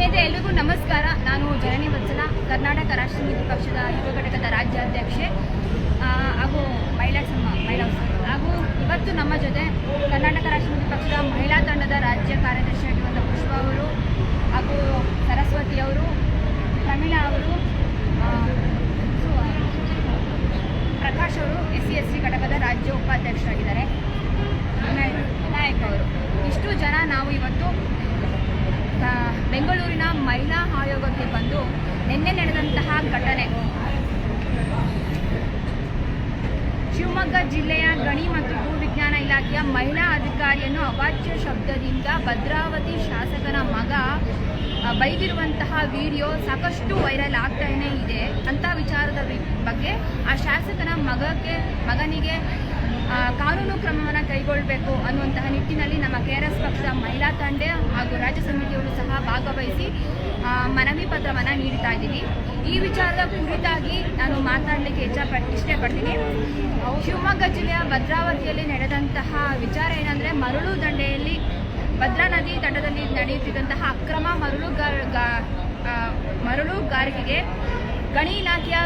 ಸ್ನೇಹಿತರೆ, ಎಲ್ರಿಗೂ ನಮಸ್ಕಾರ. ನಾನು ಜನನಿ ವತ್ಸಲ ಕರ್ನಾಟಕ ರಾಷ್ಟ್ರ ಸಮಿತಿ ಪಕ್ಷದ ಯುವ ಘಟಕದ ರಾಜ್ಯಾಧ್ಯಕ್ಷೆ ಹಾಗೂ ಮಹಿಳಾ ಸಮ ಮಹಿಳಾ. ಹಾಗೂ ಇವತ್ತು ನಮ್ಮ ಜೊತೆ ಕರ್ನಾಟಕ ರಾಷ್ಟ್ರ ಸಮಿತಿ ಪಕ್ಷದ ಮಹಿಳಾ ತಂಡದ ರಾಜ್ಯ ಕಾರ್ಯದರ್ಶಿ ಆಗಿರುವಂಥ ಪುಷ್ಪ ಅವರು, ಹಾಗೂ ಸರಸ್ವತಿ ಅವರು, ಪ್ರಮೀಳಾ ಅವರು ಪ್ರಕಾಶ್ ಅವರು ಎಸ್ ಸಿ ಎಸ್ ಸಿ ಘಟಕದ ರಾಜ್ಯ ಉಪಾಧ್ಯಕ್ಷರಾಗಿದ್ದಾರೆ. ವಿನಾಯಕ್ ಅವರು. ಇಷ್ಟು ಜನ ನಾವು ಇವತ್ತು ಬೆಂಗಳೂರಿನ ಮಹಿಳಾ ಆಯೋಗಕ್ಕೆ ಬಂದು ನಿನ್ನೆ ನಡೆದಂತಹ ಘಟನೆ. ಶಿವಮೊಗ್ಗ ಜಿಲ್ಲೆಯ ಗಣಿ ಮತ್ತು ಭೂವಿಜ್ಞಾನ ಇಲಾಖೆಯ ಮಹಿಳಾ ಅಧಿಕಾರಿಯನ್ನು ಅವಾಚ್ಯ ಶಬ್ದದಿಂದ ಭದ್ರಾವತಿ ಶಾಸಕನ ಮಗ ಬೈದಿರುವಂತಹ ವಿಡಿಯೋ ಸಾಕಷ್ಟು ವೈರಲ್ ಆಗ್ತಾನೆ ಇದೆ ಅಂತ ವಿಚಾರದ ಬಗ್ಗೆ ಆ ಶಾಸಕನ ಮಗಕ್ಕೆ, ಮಗನಿಗೆ ಕಾನೂನು ಕ್ರಮವನ್ನು ಕೈಗೊಳ್ಳಬೇಕು ಅನ್ನುವಂತಹ ನಿಟ್ಟಿನಲ್ಲಿ ನಮ್ಮ ಕೆ ಪಕ್ಷದ ಮಹಿಳಾ ತಂಡ ಹಾಗೂ ರಾಜ್ಯ ಸಮಿತಿಯವರು ಸಹ ಭಾಗವಹಿಸಿ ಮನವಿ ಪತ್ರವನ್ನು ನೀಡ್ತಾ ಇದ್ದೀವಿ. ಈ ವಿಚಾರದ ಕುರಿತಾಗಿ ನಾನು ಮಾತನಾಡಲಿಕ್ಕೆ ಹೆಚ್ಚ ಇಷ್ಟಪಡ್ತೀನಿ. ಶಿವಮೊಗ್ಗ ಜಿಲ್ಲೆಯ ಭದ್ರಾವತಿಯಲ್ಲಿ ನಡೆದಂತಹ ವಿಚಾರ ಏನಂದರೆ, ಮರಳು ದಂಡೆಯಲ್ಲಿ ಭದ್ರಾ ನದಿ ತಟದಲ್ಲಿ ನಡೆಯುತ್ತಿದ್ದಂತಹ ಅಕ್ರಮ ಮರಳುಗಾರ ಮರಳುಗಾರಿಕೆಗೆ ಗಣಿ ಇಲಾಖೆಯ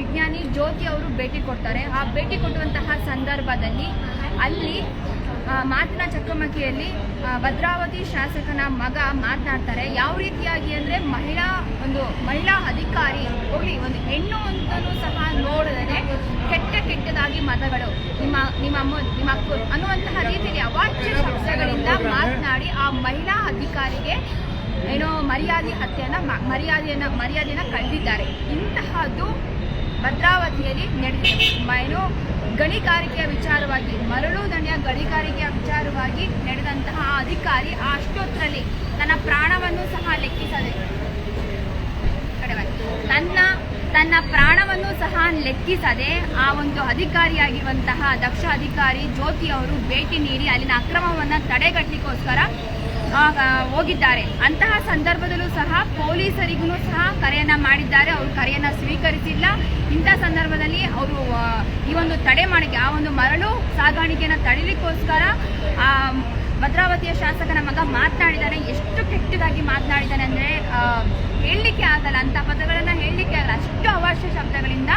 ವಿಜ್ಞಾನಿ ಜ್ಯೋತಿ ಅವರು ಭೇಟಿ ಕೊಡ್ತಾರೆ. ಆ ಭೇಟಿ ಕೊಡುವಂತಹ ಸಂದರ್ಭದಲ್ಲಿ ಅಲ್ಲಿ ಮಾತಿನ ಚಕಮಕಿಯಲ್ಲಿ ಭದ್ರಾವತಿ ಶಾಸಕನ ಮಗ ಮಾತನಾಡ್ತಾರೆ. ಯಾವ ರೀತಿಯಾಗಿ ಅಂದ್ರೆ ಮಹಿಳಾ, ಒಂದು ಮಹಿಳಾ ಅಧಿಕಾರಿ ಹೋಗ್ಲಿ, ಒಂದು ಹೆಣ್ಣು ಅಂತಲೂ ಸಹ ನೋಡಿದರೆ ಕೆಟ್ಟ ಕೆಟ್ಟದಾಗಿ ಮತಗಳು ನಿಮ್ಮ ನಿಮ್ಮ ಅಮ್ಮ, ನಿಮ್ಮ ಅಕ್ಕ ಅನ್ನುವಂತಹ ರೀತಿಯಲ್ಲಿ ಅವಾಚ್ಯ ಶಬ್ದಗಳಿಂದ ಮಾತನಾಡಿ ಆ ಮಹಿಳಾ ಅಧಿಕಾರಿಗೆ ಏನೋ ಮರ್ಯಾದೆ ಹತ್ಯೆಯನ್ನ ಮರ್ಯಾದೆಯನ್ನ ಮರ್ಯಾದೆಯನ್ನ ಕಳೆದಿದ್ದಾರೆ. ಇಂತಹದ್ದು ಭದ್ರಾವತಿಯಲ್ಲಿ ನಡೆದಿದೆ. ಏನು ಗಣಿಗಾರಿಕೆಯ ವಿಚಾರವಾಗಿ, ಮರಳು ದಣಿಯ ಗಣಿಗಾರಿಕೆಯ ವಿಚಾರವಾಗಿ ನಡೆದಂತಹ ಅಧಿಕಾರಿ ಅಷ್ಟೊತ್ತರಲ್ಲಿ ತನ್ನ ಪ್ರಾಣವನ್ನು ಸಹ ಲೆಕ್ಕಿಸದೆ ತನ್ನ ತನ್ನ ಪ್ರಾಣವನ್ನು ಸಹ ಲೆಕ್ಕಿಸದೆ ಆ ಒಂದು ಅಧಿಕಾರಿಯಾಗಿರುವಂತಹ ದಕ್ಷ ಅಧಿಕಾರಿ ಜ್ಯೋತಿ ಅವರು ಭೇಟಿ ನೀಡಿ ಅಲ್ಲಿನ ಅಕ್ರಮವನ್ನು ತಡೆಗಟ್ಟಲಿಕ್ಕೋಸ್ಕರ ಹೋಗಿದ್ದಾರೆ. ಅಂತಹ ಸಂದರ್ಭದಲ್ಲೂ ಸಹ ಪೊಲೀಸರಿಗೂ ಸಹ ಕರೆಯನ್ನ ಮಾಡಿದ್ದಾರೆ. ಅವರು ಕರೆಯನ್ನ ಸ್ವೀಕರಿಸಿಲ್ಲ. ಇಂಥ ಸಂದರ್ಭದಲ್ಲಿ ಅವರು ಈ ಒಂದು ತಡೆ ಮಾಡಿಕೆ, ಆ ಒಂದು ಮರಳು ಸಾಗಾಣಿಕೆಯನ್ನು ಆ, ಭದ್ರಾವತಿಯ ಶಾಸಕನ ಮಗ ಮಾತನಾಡಿದ್ದಾನೆ ಎಷ್ಟು ಕೆಟ್ಟದಾಗಿ ಮಾತನಾಡಿದ್ದಾನೆ ಅಂದರೆ ಹೇಳಲಿಕ್ಕೆ ಆಗಲ್ಲ. ಅಂತ ಪದಗಳನ್ನು ಹೇಳಲಿಕ್ಕೆ ಆಗಲ್ಲ. ಅಷ್ಟು ಅವಶ್ಯ ಶಬ್ದಗಳಿಂದ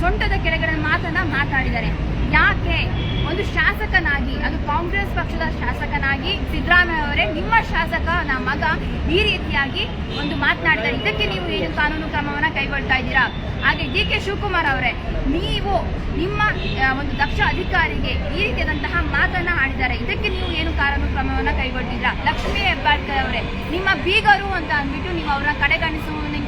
ಸೊಂಟದ ಕೆಳಗಡೆ ಮಾತನ್ನ ಮಾತಾಡಿದ್ದಾರೆ. ಯಾಕೆ ಒಂದು ಶಾಸಕನಾಗಿ, ಅದು ಕಾಂಗ್ರೆಸ್ ಪಕ್ಷದ ಶಾಸಕನಾಗಿ ಸಿದ್ದರಾಮಯ್ಯ ಅವರೇ ನಿಮ್ಮ ಶಾಸಕ, ನಮ್ಮ ಮಗ ಈ ರೀತಿಯಾಗಿ ಒಂದು ಮಾತನಾಡಿದ್ದಾರೆ. ಇದಕ್ಕೆ ನೀವು ಏನು ಕಾನೂನು ಕ್ರಮವನ್ನು ಕೈಗೊಳ್ತಾ ಇದ್ದೀರಾ? ಹಾಗೆ ಡಿ ಕೆ ಶಿವಕುಮಾರ್ ಅವರೇ, ನೀವು ನಿಮ್ಮ ಒಂದು ದಕ್ಷ ಅಧಿಕಾರಿಗೆ ಈ ರೀತಿಯಾದಂತಹ ಮಾತನ್ನ ಆಡಿದ್ದಾರೆ. ಇದಕ್ಕೆ ನೀವು ಏನು ಕಾನೂನು ಕ್ರಮವನ್ನು ಕೈಗೊಳ್ತಿದ್ದೀರಾ ಲಕ್ಷ್ಮೀ ಹೆಬ್ಬಾಳ್ಕರ್ ಅವರೇ, ನಿಮ್ಮ ಬೀಗರು ಅಂತ ಅಂದ್ಬಿಟ್ಟು ನೀವು ಅವರನ್ನ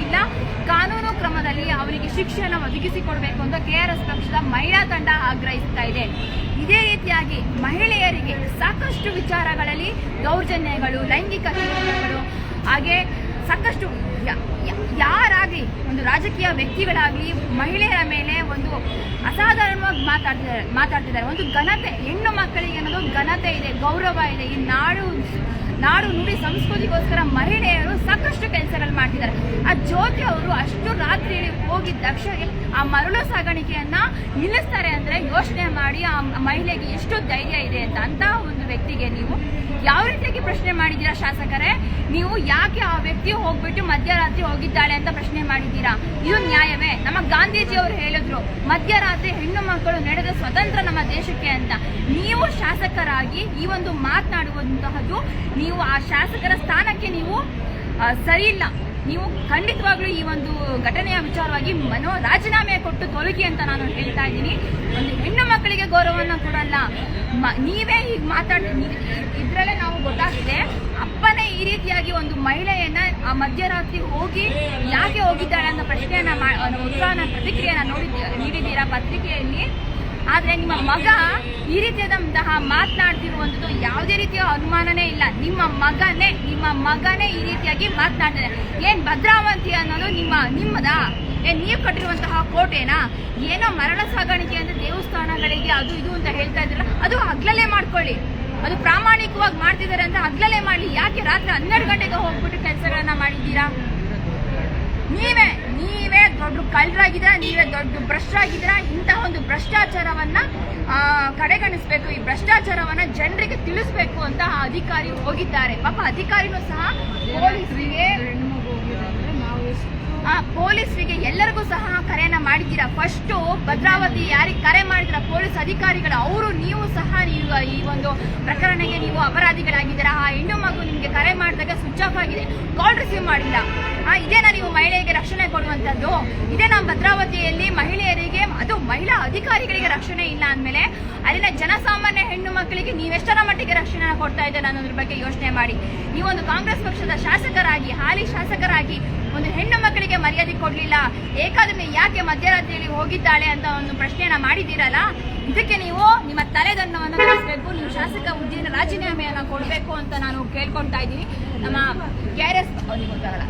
ಕಡೆಗಣಿಸುವಂಗಿಲ್ಲ ಕಾನೂನು ಕ್ರಮದಲ್ಲಿ ಅವರಿಗೆ ಶಿಕ್ಷೆಯನ್ನು ಒದಗಿಸಿಕೊಡಬೇಕು ಅಂತ ಕೆ ಆರ್ ಎಸ್ ಪಕ್ಷದ ಮಹಿಳಾ ತಂಡ ಆಗ್ರಹಿಸ್ತಾ ಇದೆ. ಇದೇ ರೀತಿಯಾಗಿ ಮಹಿಳೆಯರಿಗೆ ಸಾಕಷ್ಟು ವಿಚಾರಗಳಲ್ಲಿ ದೌರ್ಜನ್ಯಗಳು, ಲೈಂಗಿಕ ಕಿರುಕುಳಗಳು ಹಾಗೆ ಸಾಕಷ್ಟು ಯಾರಾಗಲಿ ಒಂದು ರಾಜಕೀಯ ವ್ಯಕ್ತಿಗಳಾಗಲಿ ಮಹಿಳೆಯರ ಮೇಲೆ ಒಂದು ಅಸಾಧಾರಣವಾಗಿ ಮಾತಾಡ್ತಿದ್ದಾರೆ ಮಾತಾಡ್ತಿದ್ದಾರೆ. ಒಂದು ಘನತೆ, ಹೆಣ್ಣು ಮಕ್ಕಳಿಗೆ ಅನ್ನೋದು ಘನತೆ ಇದೆ, ಗೌರವ ಇದೆ. ಈ ನಾಡು ನಾಡು ನುಡಿ ಸಂಸ್ಕೃತಿಗೋಸ್ಕರ ಮಹಿಳೆಯರು ಸಾಕಷ್ಟು ಕೆಲಸಗಳು ಮಾಡ್ತಿದ್ದಾರೆ. ಆ ಜ್ಯೋತಿ ಅವರು ಅಷ್ಟು ರಾತ್ರಿ ಹೋಗಿ ತಕ್ಷಣ ಆ ಮರಳು ಸಾಗಾಣಿಕೆಯನ್ನ ನಿಲ್ಲಿಸ್ತಾರೆ ಅಂದ್ರೆ ಯೋಚನೆ ಮಾಡಿ ಆ ಮಹಿಳೆಗೆ ಎಷ್ಟು ಧೈರ್ಯ ಇದೆ ಅಂತ ಅಂತ ಒಂದು ವ್ಯಕ್ತಿಗೆ ನೀವು ಯಾವ ರೀತಿಯಾಗಿ ಪ್ರಶ್ನೆ ಮಾಡಿದ್ದೀರಾ ಶಾಸಕರೇ? ನೀವು ಯಾಕೆ ಆ ವ್ಯಕ್ತಿ ಹೋಗ್ಬಿಟ್ಟು ಮಧ್ಯರಾತ್ರಿ ಹೋಗಿದ್ದಾಳೆ ಅಂತ ಪ್ರಶ್ನೆ ಮಾಡಿದ್ದೀರಾ? ಇದು ನ್ಯಾಯವೇ? ನಮ್ಮ ಗಾಂಧೀಜಿ ಅವರು ಹೇಳಿದ್ರು, ಮಧ್ಯರಾತ್ರಿ ಹೆಣ್ಣು ಮಕ್ಕಳು ನಡೆದ ಸ್ವತಂತ್ರ ನಮ್ಮ ದೇಶಕ್ಕೆ ಅಂತ. ನೀವು ಶಾಸಕರಾಗಿ ಈ ಒಂದು ಮಾತನಾಡುವಂತಹದ್ದು, ನೀವು ಆ ಶಾಸಕರ ಸ್ಥಾನಕ್ಕೆ ನೀವು ಸರಿ ಇಲ್ಲ ನೀವು ಖಂಡಿತವಾಗ್ಲೂ ಈ ಒಂದು ಘಟನೆಯ ವಿಚಾರವಾಗಿ ಮನೋ ರಾಜೀನಾಮೆ ಕೊಟ್ಟು ತೊಲಗಿ ಅಂತ ನಾನು ಹೇಳ್ತಾ ಇದ್ದೀನಿ. ಒಂದು ಹೆಣ್ಣು ಮಕ್ಕಳಿಗೆ ಗೌರವವನ್ನು ಕೊಡಲ್ಲ. ನೀವೇ ಈಗ ಮಾತಾಡ್ತೀನಿ ಇದರಲ್ಲೇ ನಾವು ಗೊತ್ತಾಗಿದೆ, ಅಪ್ಪನೇ ಈ ರೀತಿಯಾಗಿ ಒಂದು ಮಹಿಳೆಯನ್ನ ಆ ಮಧ್ಯರಾತ್ರಿ ಹೋಗಿ ಯಾಕೆ ಹೋಗಿದ್ದಾಳೆ ಅನ್ನೋ ಪ್ರಶ್ನೆಯನ್ನ ಉತ್ಸಾಹನ ಪ್ರತಿಕ್ರಿಯೆಯನ್ನ ನೋಡಿದ್ದೀರ ನೀಡಿದ್ದೀರಾ ಪತ್ರಿಕೆಯಲ್ಲಿ? ಆದ್ರೆ ನಿಮ್ಮ ಮಗ ಈ ರೀತಿಯಾದಂತಹ ಮಾತನಾಡ್ತಿರುವಂಥದ್ದು ಯಾವುದೇ ರೀತಿಯ ಅನುಮಾನನೇ ಇಲ್ಲ. ನಿಮ್ಮ ಮಗನೇ ನಿಮ್ಮ ಮಗನೇ ಈ ರೀತಿಯಾಗಿ ಮಾತನಾಡ್ತಾರೆ ಏನ್ ಭದ್ರಾವಂತಿ ಅನ್ನೋದು ನಿಮ್ಮ ನಿಮ್ಮದ? ಏನ್ ನೀವು ಕಟ್ಟಿರುವಂತಹ ಕೋಟೆನಾ? ಏನೋ ಮರಣ ಸಾಗಾಣಿಕೆ ಅಂದ್ರೆ ದೇವಸ್ಥಾನಗಳಿಗೆ ಅದು ಇದು ಅಂತ ಹೇಳ್ತಾ ಇದ್ರಲ್ಲ, ಅದು ಹಗ್ಲಲ್ಲೇ ಮಾಡ್ಕೊಳ್ಳಿ. ಅದು ಪ್ರಾಮಾಣಿಕವಾಗಿ ಮಾಡ್ತಿದ್ದಾರೆ ಅಂತ ಹಗ್ಲಲ್ಲೇ ಮಾಡ್ಲಿ. ಯಾಕೆ ರಾತ್ರಿ ಹನ್ನೆರಡು ಗಂಟೆಗೆ ಹೋಗ್ಬಿಟ್ಟು ಕೆಲಸಗಳನ್ನ ಮಾಡಿದ್ದೀರಾ? ನೀವೇ ನೀವೇ ದೊಡ್ಡ ಕಳ್ಳರಾಗಿದ್ದೀರಾ, ನೀವೇ ದೊಡ್ಡ ಭ್ರಷ್ಟರಾಗಿದ್ದೀರಾ ಇಂತಹ ಒಂದು ಭ್ರಷ್ಟಾಚಾರವನ್ನ ಕಡೆಗಣಿಸ್ಬೇಕು. ಈ ಭ್ರಷ್ಟಾಚಾರವನ್ನ ಜನರಿಗೆ ತಿಳಿಸ್ಬೇಕು ಅಂತ ಅಧಿಕಾರಿ ಹೋಗಿದ್ದಾರೆ. ಪಾಪ ಅಧಿಕಾರಿನೂ ಸಹ ಪೊಲೀಸರಿಗೆ ಪೊಲೀಸರಿಗೆ ಎಲ್ಲರಿಗೂ ಸಹ ಕರೆಯನ್ನ ಮಾಡಿದ್ದೀರಾ? ಫಸ್ಟ್ ಭದ್ರಾವತಿ ಯಾರಿಗೆ ಕರೆ ಮಾಡಿದ್ರ ಪೊಲೀಸ್ ಅಧಿಕಾರಿಗಳು, ಅವರು ನೀವು ಸಹ ನೀವು ಈ ಒಂದು ಪ್ರಕರಣಕ್ಕೆ ನೀವು ಅಪರಾಧಿಗಳಾಗಿದ್ದೀರಾ? ಆ ಹೆಣ್ಣು ಮಗು ನಿಮಗೆ ಕರೆ ಮಾಡಿದಾಗ ಸ್ವಿಚ್ ಆಫ್ ಆಗಿದೆ. ಕಾಲ್ ರಿಸೀವ್ ಮಾಡಿಲ್ಲ. ಆ, ಇದೇನಾ ನೀವು ಮಹಿಳೆಗೆ ರಕ್ಷಣೆ ಕೊಡುವಂಥದ್ದು? ಇದೇ ನಮ್ಮ ಭದ್ರಾವತಿಯಲ್ಲಿ ಮಹಿಳೆಯರಿಗೆ, ಅದು ಮಹಿಳಾ ಅಧಿಕಾರಿಗಳಿಗೆ ರಕ್ಷಣೆ ಇಲ್ಲ ಅಂದಮೇಲೆ ಅಲ್ಲಿನ ಜನಸಾಮಾನ್ಯ ಹೆಣ್ಣು ಮಕ್ಕಳಿಗೆ ನೀವೆಷ್ಟರ ಮಟ್ಟಿಗೆ ರಕ್ಷಣೆ ಕೊಡ್ತಾ ಇದ್ದೀರಾ ಅನ್ನೋದ್ರ ಬಗ್ಗೆ ಯೋಚನೆ ಮಾಡಿ. ನೀವೊಂದು ಕಾಂಗ್ರೆಸ್ ಪಕ್ಷದ ಶಾಸಕರಾಗಿ, ಹಾಲಿ ಶಾಸಕರಾಗಿ ಒಂದು ಹೆಣ್ಣು ಮಕ್ಕಳಿಗೆ ಮರ್ಯಾದೆ ಕೊಡಲಿಲ್ಲ. ಏಕಾದ್ರೆ ಯಾಕೆ ಮಧ್ಯರಾತ್ರಿಯಲ್ಲಿ ಹೋಗಿದ್ದಾಳೆ ಅಂತ ಒಂದು ಪ್ರಶ್ನೆಯನ್ನ ಮಾಡಿದ್ದೀರಲ್ಲ? ಇದಕ್ಕೆ ನೀವು ನಿಮ್ಮ ತಲೆದನ್ನವನ್ನು ನಡೆಸಬೇಕು ನೀವು ಶಾಸಕ ಹುದ್ದೆಯನ್ನು ರಾಜೀನಾಮೆಯನ್ನು ಕೊಡಬೇಕು ಅಂತ ನಾನು ಕೇಳ್ಕೊಳ್ತಾ ಇದ್ದೀನಿ. ನಮ್ಮ K R S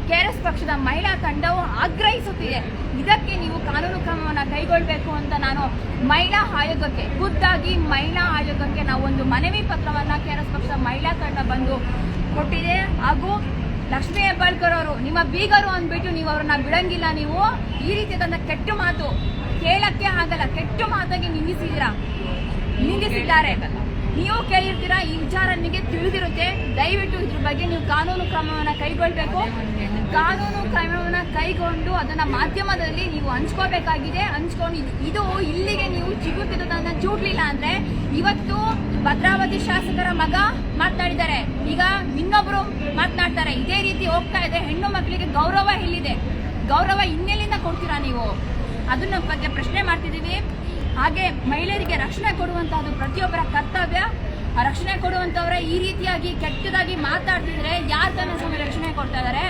K R S ಪಕ್ಷದ ಮಹಿಳಾ ತಂಡವು ಆಗ್ರಹಿಸುತ್ತಿದೆ. ಇದಕ್ಕೆ ನೀವು ಕಾನೂನು ಕ್ರಮವನ್ನು ಕೈಗೊಳ್ಳಬೇಕು ಅಂತ ನಾನು ಮಹಿಳಾ ಆಯೋಗಕ್ಕೆ, ಖುದ್ದಾಗಿ ಮಹಿಳಾ ಆಯೋಗಕ್ಕೆ ನಾವು ಒಂದು ಮನವಿ ಪತ್ರವನ್ನ ಕೆ ಆರ್ ಎಸ್ ಪಕ್ಷದ ಮಹಿಳಾ ತಂಡ ಬಂದು ಕೊಟ್ಟಿದೆ. ಹಾಗೂ ಲಕ್ಷ್ಮೀ ಹೆಬ್ಬಾಳ್ಕರ್ ಅವರು, ನಿಮ್ಮ ಬೀಗರು ಅಂದ್ಬಿಟ್ಟು ನೀವು ಅವ್ರನ್ನ ಬಿಡಂಗಿಲ್ಲ ನೀವು. ಈ ರೀತಿ ತನ್ನ ಕೆಟ್ಟ ಮಾತು ಕೇಳಕ್ಕೆ ಆಗಲ್ಲ, ಕೆಟ್ಟ ಮಾತಾಗಿ ನಿಂದಿಸಿದ್ದೀರಾ? ನಿಂದಿಸಿದ್ದಾರೆ. ನೀವು ಕೇಳಿರ್ತೀರಾ, ಈ ವಿಚಾರ ನಿಮಗೆ ತಿಳಿದಿರುತ್ತೆ. ದಯವಿಟ್ಟು ಇದ್ರ ಬಗ್ಗೆ ನೀವು ಕಾನೂನು ಕ್ರಮವನ್ನು ಕೈಗೊಳ್ಬೇಕು. ಕಾನೂನು ಕ್ರಮವನ್ನು ಕೈಗೊಂಡು ಅದನ್ನ ಮಾಧ್ಯಮದಲ್ಲಿ ನೀವು ಹಂಚ್ಕೋಬೇಕಾಗಿದೆ. ಹಂಚ್ಕೊಂಡು ಇದು- ಇಲ್ಲಿಗೆ ನೀವು ಚಿಗುತ್ತಿರೋದನ್ನ ಚೂಡ್ಲಿಲ್ಲ ಅಂದ್ರೆ ಇವತ್ತು ಭದ್ರಾವತಿ ಶಾಸಕರ ಮಗ ಮಾತನಾಡಿದ್ದಾರೆ. ಈಗ ಇನ್ನೊಬ್ರು ಮಾತನಾಡ್ತಾರೆ. ಇದೇ ರೀತಿ ಹೋಗ್ತಾ ಇದೆ. ಹೆಣ್ಣು ಮಕ್ಕಳಿಗೆ ಗೌರವ ಎಲ್ಲಿದೆ ಗೌರವ ಇನ್ನೆಲ್ಲಿಂದ ಕೊಡ್ತೀರಾ ನೀವು? ಅದನ್ನ ಬಗ್ಗೆ ಪ್ರಶ್ನೆ ಮಾಡ್ತಿದ್ದೀವಿ. ಹಾಗೆ ಮಹಿಳೆಯರಿಗೆ ರಕ್ಷಣೆ ಕೊಡುವಂತಹದ್ದು ಪ್ರತಿಯೊಬ್ಬರ ಕರ್ತವ್ಯ. ರಕ್ಷಣೆ ಕೊಡುವಂತವ್ರೆ ಈ ರೀತಿಯಾಗಿ ಕೆಟ್ಟದಾಗಿ ಮಾತಾಡ್ತಿದ್ರೆ ಯಾರು ತನ್ನ ಸಮಯ ರಕ್ಷಣೆ ಕೊಡ್ತಾ ಇದಾರೆ?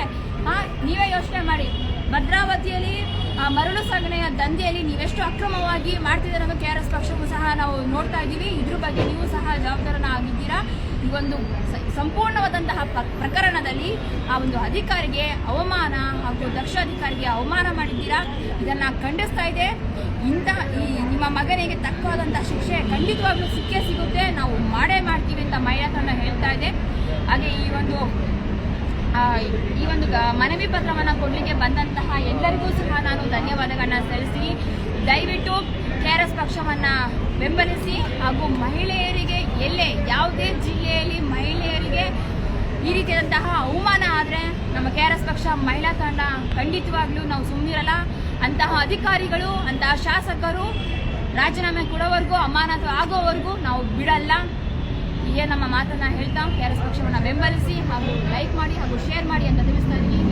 ಹಾ ನೀವೇ ಯೋಚನೆ ಮಾಡಿ. ಭದ್ರಾವತಿಯಲ್ಲಿ ಮರಳು ಸಾಗಣೆಯ ದಂಧೆಯಲ್ಲಿ ನೀವೆಷ್ಟು ಅಕ್ರಮವಾಗಿ ಮಾಡ್ತಿದ್ದೀರ ಅನ್ನೋ ಕೆ ಆರ್ ಎಸ್ ಪಕ್ಷಕ್ಕೂ ಸಹ ನಾವು ನೋಡ್ತಾ ಇದ್ದೀವಿ. ಇದ್ರ ಬಗ್ಗೆ ನೀವು ಸಹ ಜವಾಬ್ದಾರನ ಆಗಿದ್ದೀರಾ? ಈ ಒಂದು ಸಂಪೂರ್ಣವಾದಂತಹ ಪ್ರಕರಣದಲ್ಲಿ ಆ ಒಂದು ಅಧಿಕಾರಿಗೆ ಅವಮಾನ ಹಾಗೂ ದಕ್ಷ ಅಧಿಕಾರಿಗೆ ಅವಮಾನ ಮಾಡಿದ್ದೀರಾ? ಇದನ್ನ ಖಂಡಿಸ್ತಾ ಇದೆ. ಇಂತಹ ಈ ನಿಮ್ಮ ಮಗನಿಗೆ ತಕ್ಕವಾದಂತಹ ಶಿಕ್ಷೆ ಖಂಡಿತವಾಗ್ಲೂ ಸಿಕ್ಕೇ ಸಿಗುತ್ತೆ. ನಾವು ಮಾಡೇ ಮಾಡ್ತೀವಿ ಅಂತ ಮಹಿಳಾ ತಂಡ ಹೇಳ್ತಾ ಇದೆ. ಹಾಗೆ ಈ ಒಂದು ಈ ಒಂದು ಮನವಿ ಪತ್ರವನ್ನು ಕೊಡಲಿಕ್ಕೆ ಬಂದಂತಹ ಎಲ್ಲರಿಗೂ ಸಹ ನಾನು ಧನ್ಯವಾದಗಳನ್ನ ಸಲ್ಲಿಸಿ ದಯವಿಟ್ಟು ಕೆ ಆರ್ ಎಸ್ ಪಕ್ಷವನ್ನು ಬೆಂಬಲಿಸಿ ಹಾಗೂ ಮಹಿಳೆಯರಿಗೆ ಎಲ್ಲೇ ಯಾವುದೇ ಜಿಲ್ಲೆಯಲ್ಲಿ ಮಹಿಳೆಯರಿಗೆ ಈ ರೀತಿಯಾದಂತಹ ಅವಮಾನ ಆದರೆ ನಮ್ಮ ಕೆ ಆರ್ ಎಸ್ ಪಕ್ಷ ಮಹಿಳಾ ತಂಡ ಖಂಡಿತವಾಗ್ಲೂ ನಾವು ಸುಮ್ಮನಿರಲ್ಲ ಅಂತಹ ಅಧಿಕಾರಿಗಳು, ಅಂತಹ ಶಾಸಕರು ರಾಜೀನಾಮೆ ಕೊಡೋವರೆಗೂ, ಅಮಾನತು ಆಗೋವರೆಗೂ ನಾವು ಬಿಡಲ್ಲ. ಹೀಗೆ ನಮ್ಮ ಮಾತನ್ನ ಹೇಳ್ತಾ ಕೆ ಆರ್ ಎಸ್ ಪಕ್ಷವನ್ನು ಬೆಂಬಲಿಸಿ ಹಾಗೂ ಲೈಕ್ ಮಾಡಿ ಹಾಗೂ ಶೇರ್ ಮಾಡಿ ಅಂತ ತಿಳಿಸ್ತಾ ಇದ್ದೀನಿ.